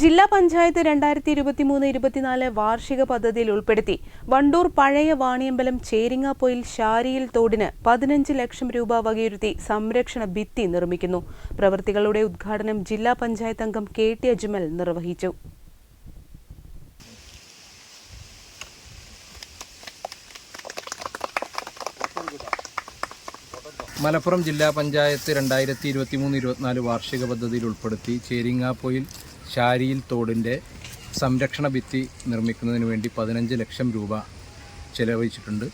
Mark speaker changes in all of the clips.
Speaker 1: ജില്ലാ പഞ്ചായത്ത് രണ്ടായിരത്തി ഇരുപത്തിമൂന്ന് ഇരുപത്തിനാല് വാർഷിക പദ്ധതിയിൽ ഉൾപ്പെടുത്തി. വണ്ടൂർ പഴയ വാണിയമ്പലം ചേരിങ്ങാപ്പൊയിൽ ശാരിയിൽ തോടിന് പതിനഞ്ച് ലക്ഷം രൂപ വകയിരുത്തി സംരക്ഷണ ഭിത്തി നിർമ്മിക്കുന്നു. പ്രവൃത്തികളുടെ ഉദ്ഘാടനം ജില്ലാ പഞ്ചായത്ത് അംഗം കെ ടി അജ്മൽ നിർവഹിച്ചു.
Speaker 2: മലപ്പുറം ജില്ലാ പഞ്ചായത്ത് രണ്ടായിരത്തി ഇരുപത്തി മൂന്ന് ഇരുപത്തിനാല് വാർഷിക പദ്ധതിയിൽ ഉൾപ്പെടുത്തി ചേരിങ്ങാപ്പൊയിൽ ശാരിയിൽ തോടിന്റെ സംരക്ഷണ ഭിത്തി നിർമ്മിക്കുന്നതിന് വേണ്ടി പതിനഞ്ച് ലക്ഷം രൂപ ചെലവഴിച്ചിട്ടുണ്ട്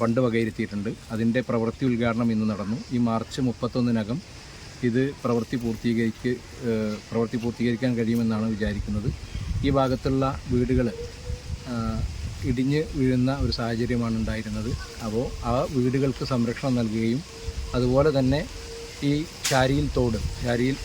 Speaker 2: ഫണ്ട് വകയിരുത്തിയിട്ടുണ്ട്. അതിന്റെ പ്രവൃത്തി ഉദ്ഘാടനം ഇന്ന് നടന്നു. ഈ മാർച്ച് മുപ്പത്തൊന്നിനകം ഇത് പ്രവൃത്തി പൂർത്തീകരിക്ക് പ്രവൃത്തി പൂർത്തീകരിക്കാൻ കഴിയുമെന്നാണ് വിചാരിക്കുന്നത്. ഈ ഭാഗത്തുള്ള വീടുകൾ ഇടിഞ്ഞ് വീഴുന്ന ഒരു സാഹചര്യമാണ് ഉണ്ടായിരുന്നത്. അപ്പോൾ ആ വീടുകൾക്ക് സംരക്ഷണം നൽകുകയും അതുപോലെ തന്നെ ഈ ചാരിയിൽ തോട് ശാരിയിൽ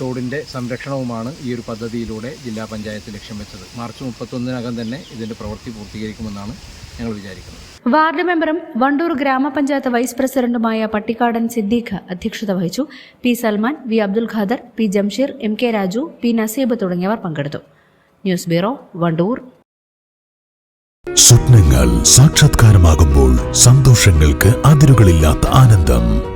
Speaker 2: തോടിന്റെ സംരക്ഷണവുമാണ് ഈ ഒരു പദ്ധതിയിലൂടെ ജില്ലാ പഞ്ചായത്ത് ലക്ഷ്യം വെച്ചത്. മാർച്ച് മുപ്പത്തൊന്നിനകം തന്നെ ഇതിന്റെ പ്രവൃത്തി പൂർത്തീകരിക്കുമെന്നാണ് ഞങ്ങൾ വിചാരിക്കുന്നത്.
Speaker 3: വാർഡ് മെമ്പറും വണ്ടൂർ ഗ്രാമപഞ്ചായത്ത് വൈസ് പ്രസിഡന്റുമായ പട്ടിക്കാടൻ സിദ്ദീഖ് അധ്യക്ഷത വഹിച്ചു. P Salman V Abdul Khader P Jamsheer M K Raju P Naseeb തുടങ്ങിയവർ പങ്കെടുത്തു. News bureau Wandoor.
Speaker 4: സ്വപ്നങ്ങൾ സാക്ഷാത്കാരമാകുമ്പോൾ സന്തോഷങ്ങൾക്ക് അതിരുകളില്ലാത്ത ആനന്ദം.